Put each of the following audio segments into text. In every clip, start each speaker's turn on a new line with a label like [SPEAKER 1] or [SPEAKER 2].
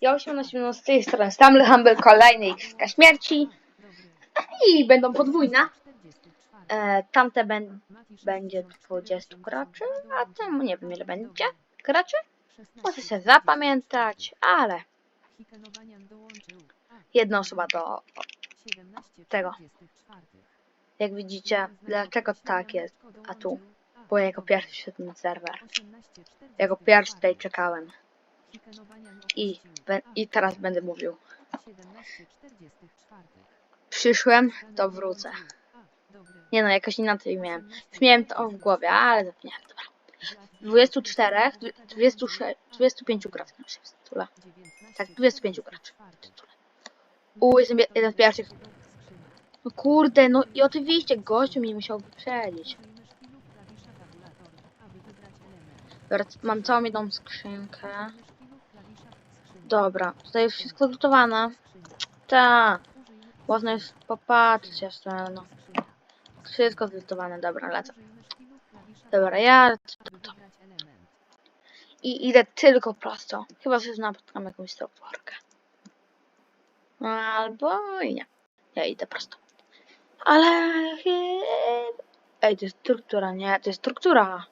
[SPEAKER 1] Ja 18 minut z tej strony Stumble Humble, kolejny Igrzyska Śmierci i będą podwójne. E, tamte ben, będzie 20 graczy, a temu nie wiem ile będzie graczy. Muszę się zapamiętać, ale jedna osoba do... tego. Jak widzicie, dlaczego tak jest, a tu? Bo jako pierwszy wszedł na serwer. Jako pierwszy tutaj czekałem. I, I teraz będę mówił. Przyszłem, to wrócę. Nie no, jakoś inaczej miałem. Już miałem to w głowie, ale zapomniałem. Dobra. 24, 26, 25 graczy na tytule. Tak, 25 graczy w tytule. U, jestem je- jeden z pierwszych. No kurde, no i oczywiście gościu mi musiał wyprzedzić. Dobra, mam całą jedną skrzynkę. Dobra, tutaj już wszystko zlutowane. Ta, można już popatrzeć jeszcze, no. Wszystko zlutowane, dobra, lecę. Dobra, ja. I idę tylko prosto. Chyba, że napotkam jakąś stopworkę. Albo i nie. Ja idę prosto. Ale... Ej, to jest struktura, nie? To jest struktura.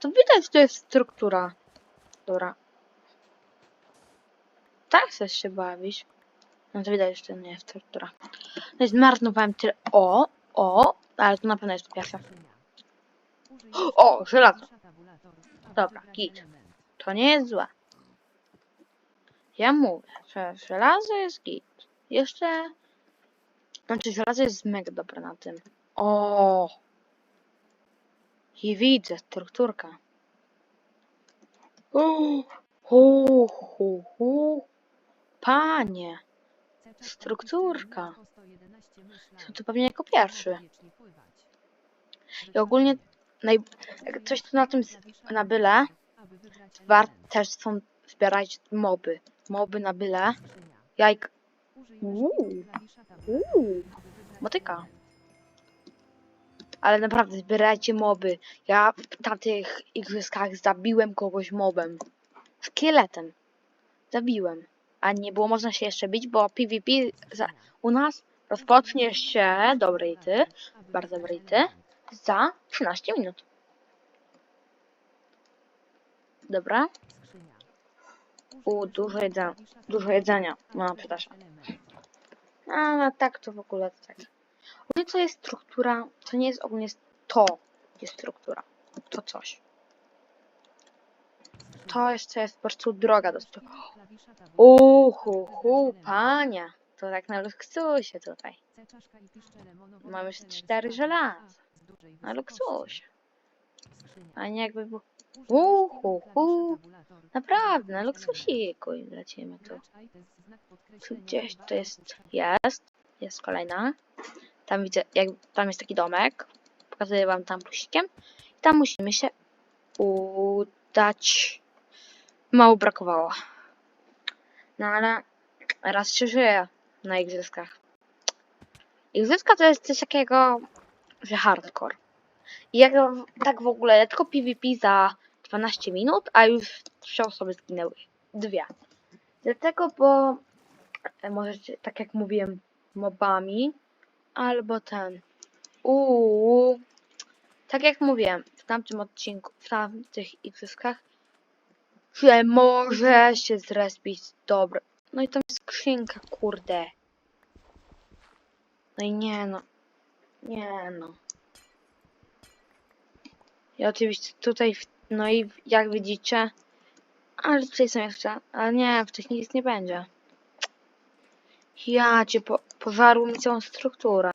[SPEAKER 1] To widać, to jest struktura. Dobra. Tak chcesz się bawić. No to widać, że to nie jest struktura. No i zmarnowałem tyle... O! O! Ale to na pewno jest pierwsza. O, żelazo. Dobra, git. To nie jest złe. Ja mówię, że żelazo jest git. Jeszcze... Znaczy, żelazo jest mega dobre na tym. O! I widzę, strukturka. Uuu, hu. Panie, strukturka. To, to pewnie jako pierwszy. I ogólnie naj... jak coś tu na tym z- na byle, wart też są zbierać moby. Moby na byle. Jajk. Uuu, uuu, motyka. Ale naprawdę zbierajcie moby. Ja w tamtych igrzyskach zabiłem kogoś mobem. Szkieletem. Zabiłem. A nie było można się jeszcze bić, bo PvP za, u nas rozpocznie się, dobrej ty, bardzo dobrej ty, za 13 minut. Dobra. U, dużo jedzenia. Dużo jedzenia. No, przepraszam. Ale tak to w ogóle tak. Ogólnie co jest struktura, to nie jest ogólnie to jest struktura. To coś. To jeszcze jest po prostu droga do stu. Uhu, hu, pania. To tak na luksusie tutaj. Mamy już cztery żelaza. Na luksusie. A nie jakby było... Uhu, hu. Naprawdę, na luksusiku i lecimy tu. Tu gdzieś to jest... Jest. Jest kolejna. Tam widzę, jak tam jest taki domek. Pokazuję wam tam plusikiem. I tam musimy się udać. Mało brakowało. No ale raz się żyje na igrzyskach. Igrzyska to jest coś takiego, że hardcore. I jak tak w ogóle, tylko PvP za 12 minut, a już trzy osoby zginęły. Dwie. Dlatego, bo e, możecie, tak jak mówiłem, mobami, albo ten. Uuu. Tak jak mówiłem w tamtym odcinku, w tamtych igrzyskach, że może się zrespić dobre. No i tam jest skrzynka, kurde. No i nie no. Nie no. I oczywiście tutaj, no i jak widzicie, ale tutaj są jeszcze, ale nie, w tych nic nie będzie. Ja cię po, pożarł mi całą strukturę.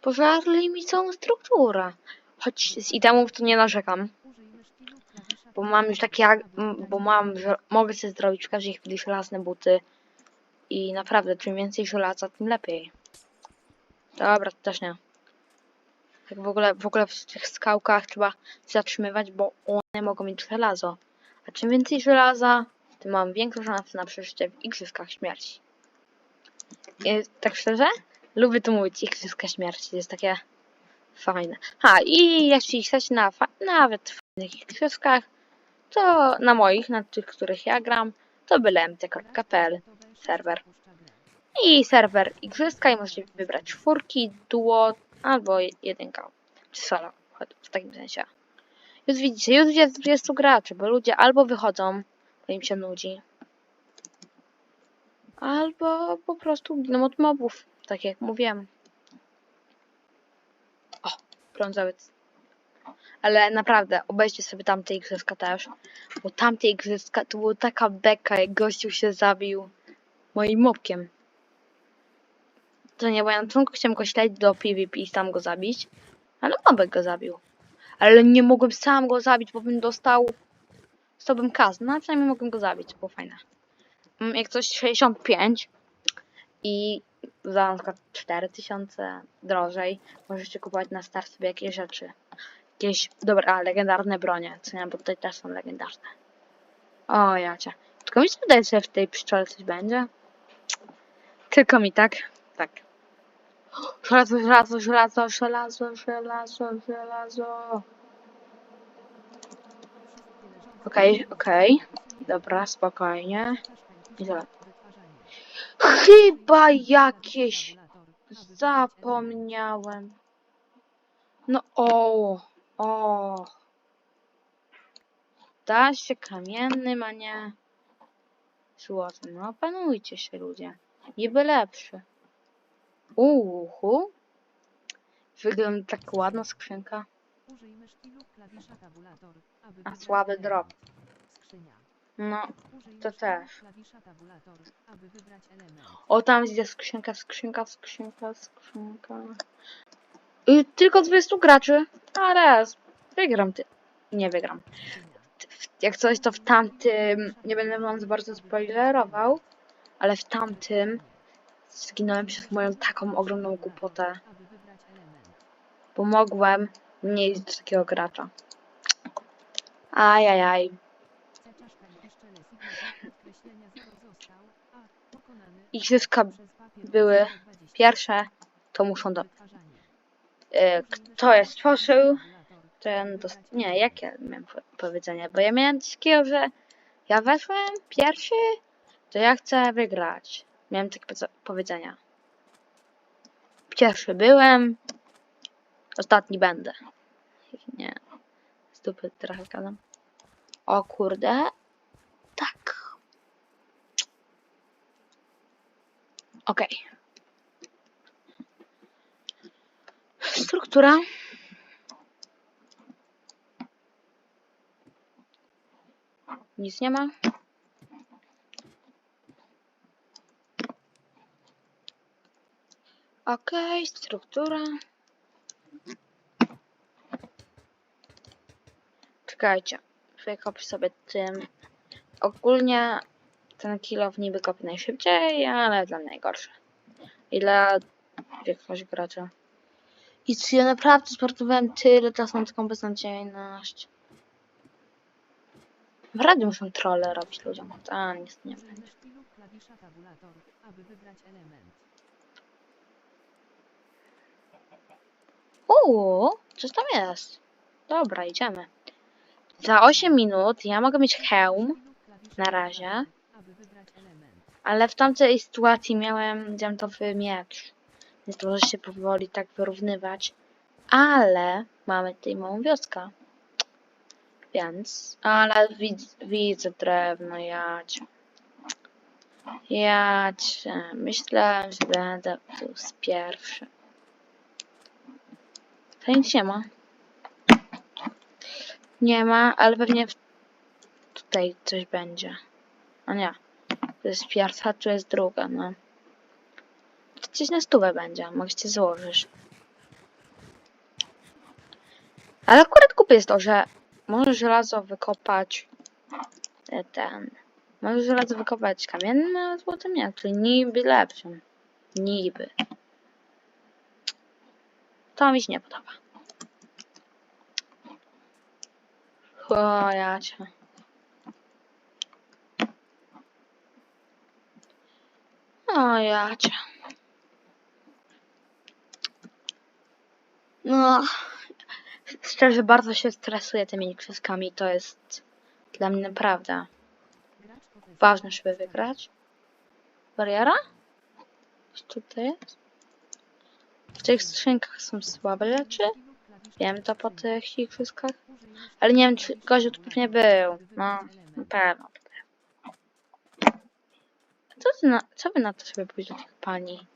[SPEAKER 1] Pożarli mi całą strukturę. Choć z itemów to nie narzekam. Bo mam już takie, bo mam, że mogę sobie zrobić w każdej chwili żelazne buty. I naprawdę, czym więcej żelaza, tym lepiej. Dobra, to też nie. Tak w ogóle, w ogóle w tych skałkach trzeba zatrzymywać, bo one mogą mieć żelazo. A czym więcej żelaza, tym mam większą szansę na przeżycie w Igrzyskach Śmierci. I, tak szczerze, lubię tu mówić Igrzyska Śmierci, to jest takie fajne. Ha, i jeśli chcecie na fa- nawet fajnych Igrzyskach, to na moich, na tych, których ja gram, to byle serwer. I serwer igrzyska i możecie wybrać czwórki, duo albo jedynka, czy solo, w takim sensie. Już widzicie, już jest 20 graczy, bo ludzie albo wychodzą, bo im się nudzi, albo po prostu giną od mobów, tak jak mówiłem. O, brązowiec. Ale naprawdę, obejrzcie sobie tamte igrzyska też, bo tamte igrzyska to była taka beka, jak gościu się zabił moim mopkiem. To nie, bo ja na początku chciałem go śledzić do PvP i sam go zabić, ale mobek go zabił. Ale nie mogłem sam go zabić, bo bym dostał 100 bym kas, no a przynajmniej mogłem go zabić, było fajne. Mam jak coś 65 i za na przykład 4000 drożej możecie kupować na start sobie jakieś rzeczy. Jakieś, dobra, legendarne bronie, co nie, bo tutaj też są legendarne. O, jacie. Tylko mi się wydaje, że w tej pszczole coś będzie. Tylko mi, tak? Tak. Żelazo, żelazo, żelazo, żelazo, żelazo, żelazo. Okej, okej. Dobra, spokojnie. I. Chyba jakieś zapomniałem. No o, o. Da się kamiennym, a nie złotym. No opanujcie się ludzie. Niby lepszy. Uhu. Wygląda tak ładna skrzynka.
[SPEAKER 2] Użyj myszki lub klawisza tabulator, aby
[SPEAKER 1] A słaby drop.
[SPEAKER 2] Skrzynia.
[SPEAKER 1] No, To też. o tam jest skrzynka, skrzynka, skrzynka, skrzynka. Tylko 20 graczy. A raz. Wygram ty. Nie wygram. Jak coś to w tamtym, nie będę wam za bardzo spoilerował, ale w tamtym zginąłem przez moją taką ogromną głupotę,
[SPEAKER 2] Aby wybrać element.
[SPEAKER 1] bo mogłem nie iść do takiego gracza. Ajajaj.
[SPEAKER 2] C czaszka i piszczele sigma podkreślenia 0 został, a pokonany
[SPEAKER 1] Igrzyska
[SPEAKER 2] przez papier
[SPEAKER 1] były
[SPEAKER 2] 020.
[SPEAKER 1] pierwsze, to muszą do...
[SPEAKER 2] Wytwarzanie.
[SPEAKER 1] E,
[SPEAKER 2] Użyj myszki
[SPEAKER 1] kto jest
[SPEAKER 2] lub
[SPEAKER 1] tworzył,
[SPEAKER 2] tabulator,
[SPEAKER 1] ten dost... Nie, jakie miałem po powiedzenie? Bo ja miałem coś takiego, że ja weszłem pierwszy, to ja chcę wygrać. Miałem takie powiedzenia. Pierwszy byłem, ostatni będę. Nie, z dupy trochę gadam. O kurde, tak. Okej. Struktura. Nic nie ma. Okej, struktura. Czekajcie. Wykopię sobie tym. Ogólnie ten kilow niby kopi najszybciej, ale dla mnie najgorszy. I dla jakiegoś gracza. I co ja naprawdę sportowałem tyle, teraz mam taką beznadziejność. W radiu muszą trolle robić ludziom. A, nic nie
[SPEAKER 2] element.
[SPEAKER 1] Uuu, coś tam jest. Dobra, idziemy. Za 8 minut ja mogę mieć hełm, na razie. ale w tamtej sytuacji miałem diamentowy miecz. Więc może się powoli tak wyrównywać. Ale mamy tutaj małą wioskę. Więc, ale widz, widzę drewno, jacie. Jacie. Myślałem, że będę tu z pierwszy. To nic nie ma. Nie ma, ale pewnie w... tutaj coś będzie. A nie. To jest pierwsza, tu jest druga, no. Gdzieś na stówę będzie, możecie złożyć. Ale akurat kupię jest to, że możesz żelazo wykopać e, ten. Możesz żelazo wykopać kamiennym, a złotym nie, czyli niby lepszym. Niby. To mi się nie podoba. O, ja cię. O, ja cię. No, szczerze bardzo się stresuję tymi igrzyskami. To jest Dla mnie naprawdę ważne, żeby wygrać. Bariera? Co tutaj jest? W tych skrzynkach są słabe rzeczy. Wiem to po tych igrzyskach. Ale nie wiem, czy Goziu tu pewnie był. No, na pewno. Co, ty na, co wy na to sobie tych pani?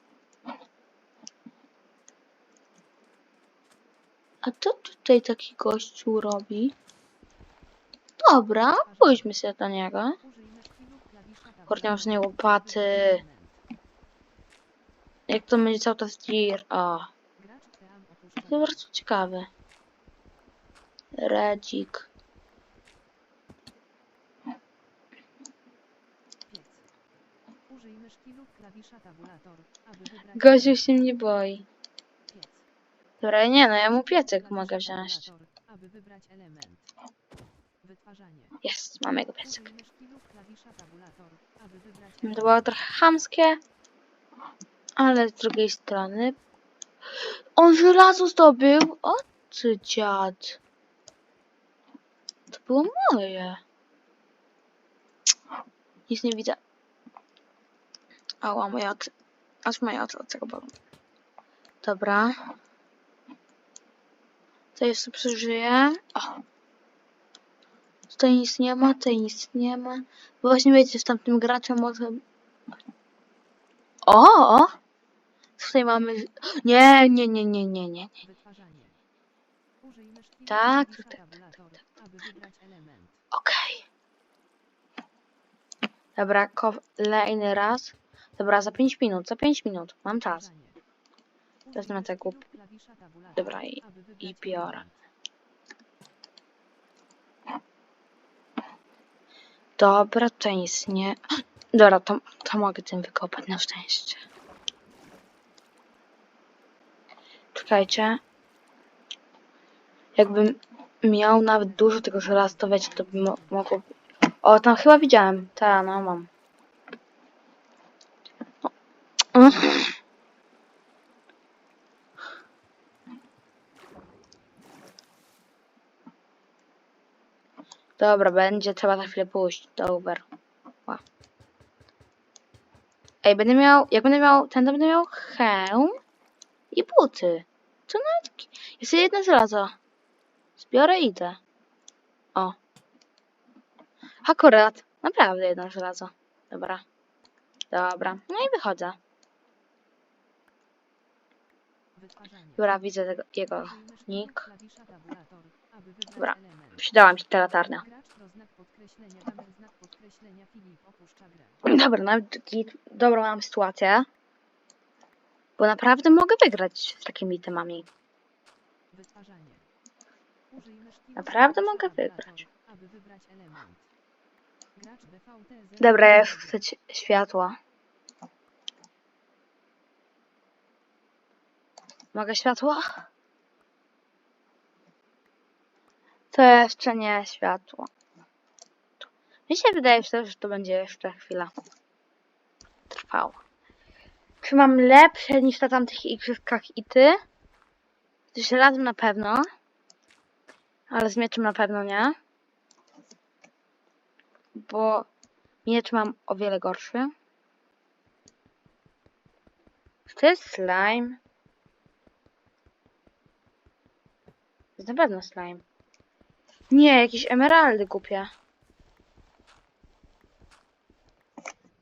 [SPEAKER 1] A co tutaj taki gościu robi? Dobra, pójdźmy sobie do niego. Korniążnej łopaty. Jak to będzie cały czas tir? O, to bardzo ciekawe. Redzik. Goziu się mnie boi. Dobra, nie no, ja mu piecek mogę wziąć.
[SPEAKER 2] Aby wybrać element. Wytwarzanie.
[SPEAKER 1] Jest, mamy jego piecek. To było trochę chamskie, ale z drugiej strony... On żelazo zdobył! O ty dziad! To było moje. Nic nie widzę. Ała, moje oczy. Aż moje oczy od tego bolą. Dobra. To jeszcze przeżyję. O. Tutaj nic nie ma, tutaj nic nie ma. Bo właśnie wiecie, z tamtym graczem może... O! Tutaj mamy... Nie, nie, nie, nie, nie, nie.
[SPEAKER 2] Lub
[SPEAKER 1] Tak,
[SPEAKER 2] klawisza
[SPEAKER 1] tak, tak. Okej. Dobra, kolejny raz. Dobra, za 5 minut, za 5 minut. Mam czas. Tego-
[SPEAKER 2] lub klawisza tabulator,
[SPEAKER 1] Dobra, i- i biorę. Dobra, tutaj nic nie... Dobra, to, to mogę tym wykopać na szczęście. Czekajcie. Jakbym miał nawet dużo tego żelaza, to wiecie, to by mo mogło... O, tam chyba widziałem. Ta, no mam. No. Dobra, będzie trzeba za chwilę pójść do. Ej, będę miał, jak będę miał, ten będę miał hełm i buty. To nawet, jest jedno żelazo. Zbiorę i idę. O. Akurat, naprawdę jedno żelazo. Dobra. Dobra, no i wychodzę. Dobra, widzę tego, jego nick. Dobra. Przydała mi się ta latarnia. Dobra, nawet git- dobrą mam sytuację. Bo naprawdę mogę wygrać z takimi temami. Naprawdę mogę wygrać. Dobra, ja chcę światła. Mogę światło? To jeszcze nie światło. Mi się wydaje, że to będzie jeszcze chwila trwało. Czy mam lepsze niż na tamtych igrzyskach i ty? Z żelazem na pewno. Ale z mieczem na pewno nie. Bo miecz mam o wiele gorszy. Czy to jest slime? Pewno slime. Nie, jakieś emeraldy kupię.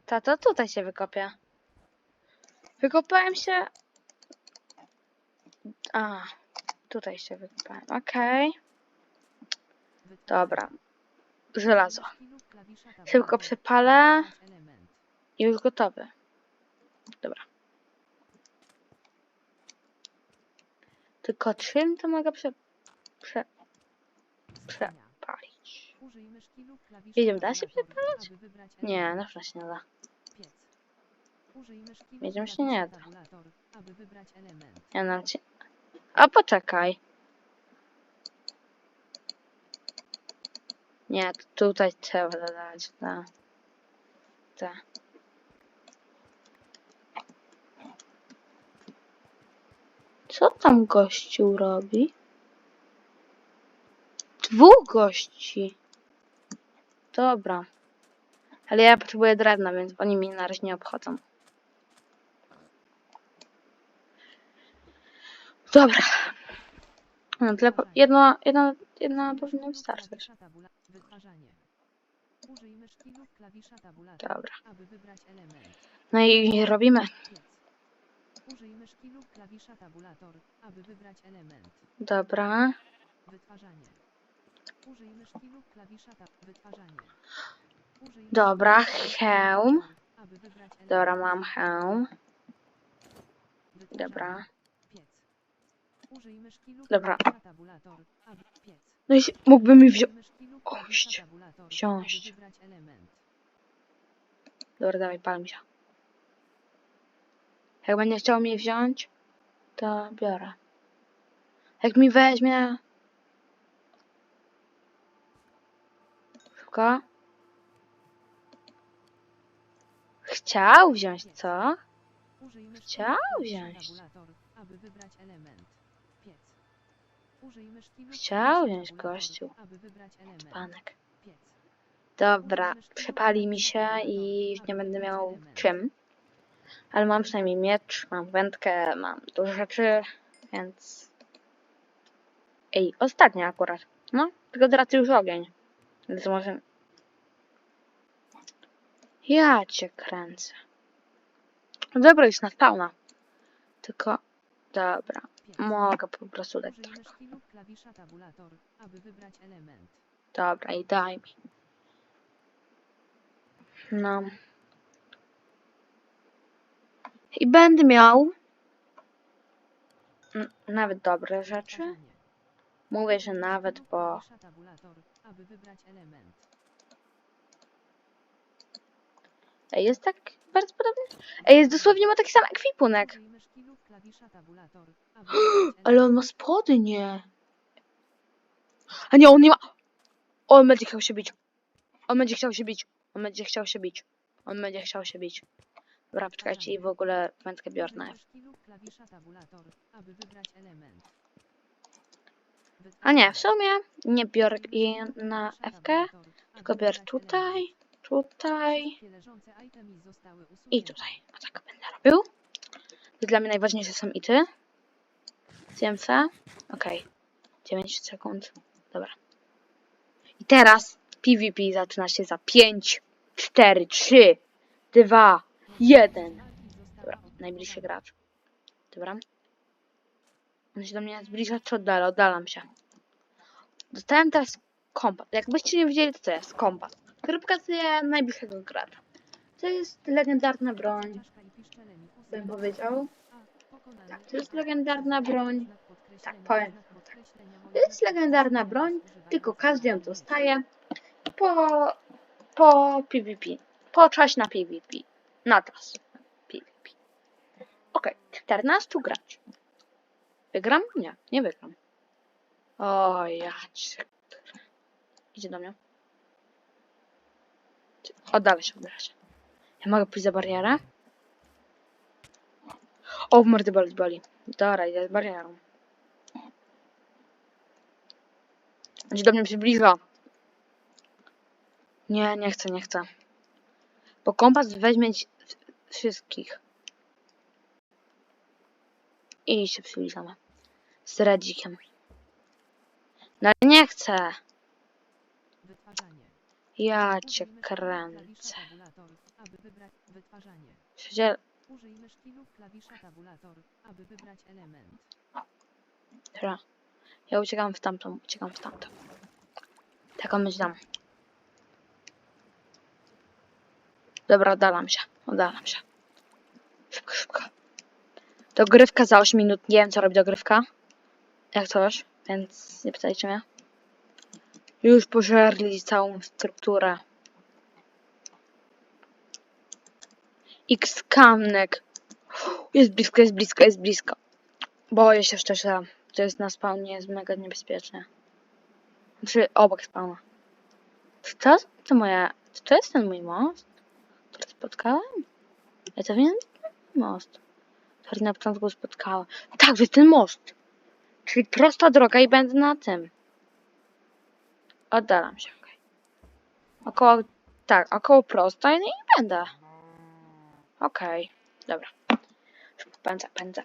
[SPEAKER 1] Tato, tutaj się wykopie. Wykopałem się... A, tutaj się wykopałem. Okej. Dobra. Żelazo. Szybko przepalę. I już gotowy. Dobra. Tylko czym to mogę prze... prze... przepalić?
[SPEAKER 2] Wiedziałem, da się
[SPEAKER 1] przepalać? Nie, na pewno się nie da.
[SPEAKER 2] Wiedziałem, się nie da.
[SPEAKER 1] Ja nam cię... A poczekaj. Nie, to tutaj trzeba dodać. Ta. Ta. Co tam gościu robi? Dwóch gości. Dobra. Ale ja potrzebuję drewna, więc oni mnie na razie nie obchodzą. Dobra. No, tyle po... jedno, jedno, jedna powinna wystarczyć. Dobra. No i robimy.
[SPEAKER 2] Użyj myszki lub klawisza tabulator, aby wybrać element.
[SPEAKER 1] Dobra.
[SPEAKER 2] Wytwarzanie. Użyj myszki lub klawisza tab... Wytwarzanie. Użyj
[SPEAKER 1] Dobra, hełm.
[SPEAKER 2] tabulator, aby wybrać element.
[SPEAKER 1] Dobra, mam hełm.
[SPEAKER 2] Wytwarzanie.
[SPEAKER 1] Dobra.
[SPEAKER 2] Piec. Użyj myszki lub
[SPEAKER 1] Dobra.
[SPEAKER 2] klawisza tabulator, aby... Piec.
[SPEAKER 1] No i mógłby mi wziąć.
[SPEAKER 2] Użyj myszki lub klawisza
[SPEAKER 1] Ość.
[SPEAKER 2] tabulator,
[SPEAKER 1] Wsiąść.
[SPEAKER 2] Aby wybrać element.
[SPEAKER 1] Dobra, dawaj, pal mi się. Jak będzie chciał mi wziąć, to biorę. Jak mi weźmie... Chciał wziąć, co? Chciał wziąć. Chciał wziąć gościu. Panek. Dobra, przepali mi się i już nie będę miał czym. Ale mam przynajmniej miecz, mam wędkę, mam dużo rzeczy, więc... Ej, ostatnia akurat. No, tylko teraz już ogień. Więc może... Ja cię kręcę. Dobra, już na spawna. Tylko... Dobra, mogę po prostu dać tak. Dobra, i daj mi. No. I będę miał nawet dobre rzeczy. Mówię, że nawet,
[SPEAKER 2] element.
[SPEAKER 1] Ej, jest tak bardzo podobny. Ej, jest dosłownie ma taki sam ekwipunek. Ale on ma spodnie. A nie, on nie ma. On będzie chciał się bić. On będzie chciał się bić. On będzie chciał się bić. On będzie chciał się bić. Dobra, poczekajcie i w ogóle wędkę biorę na
[SPEAKER 2] Użyj myszki lub klawisza tabulator, aby wybrać element.
[SPEAKER 1] A nie, w sumie nie biorę jej na FK, tylko biorę tutaj, tutaj i tutaj. A tak będę robił. Dla mnie najważniejsze są ity. CMC. Okej. 9 sekund. Dobra. I teraz PvP zaczyna się za 5, 4, 3, 2, 1. Dobra, najbliższy gracz. Dobra. On się do mnie zbliża, czy oddala? Oddalam się. Dostałem teraz kompas. Jakbyście nie wiedzieli, co to jest kompas. Który pokazuje najbliższego gracza. To jest legendarna broń. Bym powiedział. Tak, to jest legendarna broń. Tak, powiem. To jest legendarna broń, tylko każdy ją dostaje po, po PvP. Po czasie na PvP. Na czas. PvP. Okej, 14 graczy. Wygram? Nie, nie wygram. O, ja cię... Idzie do mnie. Oddalę się, oddalę się. Ja mogę pójść za barierę? O, w mordy boli, boli. Dobra, idę z barierą. Gdzie do mnie przybliża. Nie, nie chcę, nie chcę. Bo kompas weźmie wszystkich. I się przybliżamy. Z radzikiem. No nie chcę. Ja cię kręcę. Przecież...
[SPEAKER 2] Użyj myszki lub klawisza tabulator, aby wybrać element.
[SPEAKER 1] Dobra. Ja uciekam w tamtą, uciekam w tamtą. Tak on myślałam. Dobra, oddalam się. Oddalam się. Szybko, szybko. Dogrywka za 8 minut. Nie wiem, co robi dogrywka. Jak coś, więc nie pytajcie mnie. Już pożerli całą strukturę. X kamnek. Jest blisko, jest blisko, jest blisko. Boję się szczerze. To jest na spawnie, jest mega niebezpieczne. Przy obok spawna. Czy to, to moja. Czy to jest ten mój most? Który spotkałem? Ja to wiem, most. Który na początku spotkałem. Tak, to ten most. Czyli prosta droga i będę na tym. Oddalam się, okej. Około, tak, około prostej, no i będę. Okej, dobra. Pędzę, pędzę.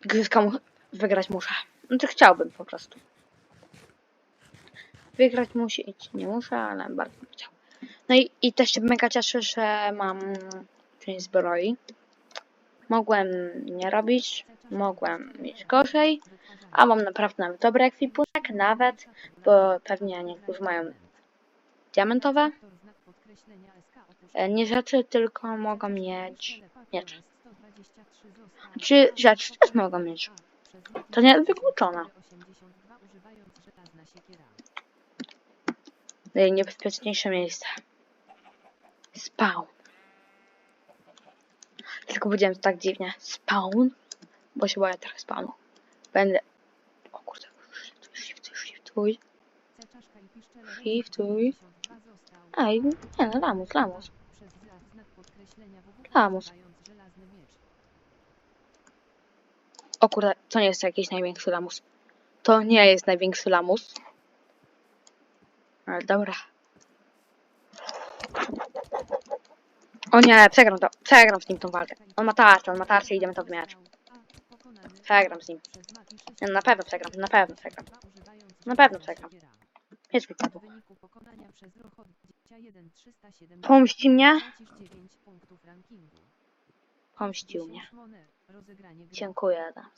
[SPEAKER 1] Gryzka mu wygrać muszę. No to chciałbym po prostu. Wygrać musi, nie muszę, ale bardzo bym chciał. No i, i też się mega cieszę, że mam część zbroi. Mogłem nie robić, mogłem mieć gorzej, a mam naprawdę nawet dobry ekwipunek, nawet, bo pewnie niektórzy mają diamentowe. Nie rzeczy, tylko mogą mieć miecz. Czy rzeczy też mogą mieć? To nie jest wykluczone. Najniebezpieczniejsze miejsce. Spawn. Tylko powiedziałem to tak dziwnie. Spawn? Bo się boję trochę spawnu. Będę... O kurde. Shiftuj, shiftuj. Shiftuj. Ej, nie no, lamus, lamus. Lamus. O kurde, to nie jest jakiś największy lamus. To nie jest największy lamus. Ale dobra. O nie, przegram to. Przegram z nim tą walkę. On ma tarczę, on ma tarczę i idziemy to wymieniać. Przegram z nim. Nie, na pewno przegram, na pewno przegram. Na pewno przegram. Jedź mi padł. Pomści mnie? Pomścił mnie. Dziękuję. Adam.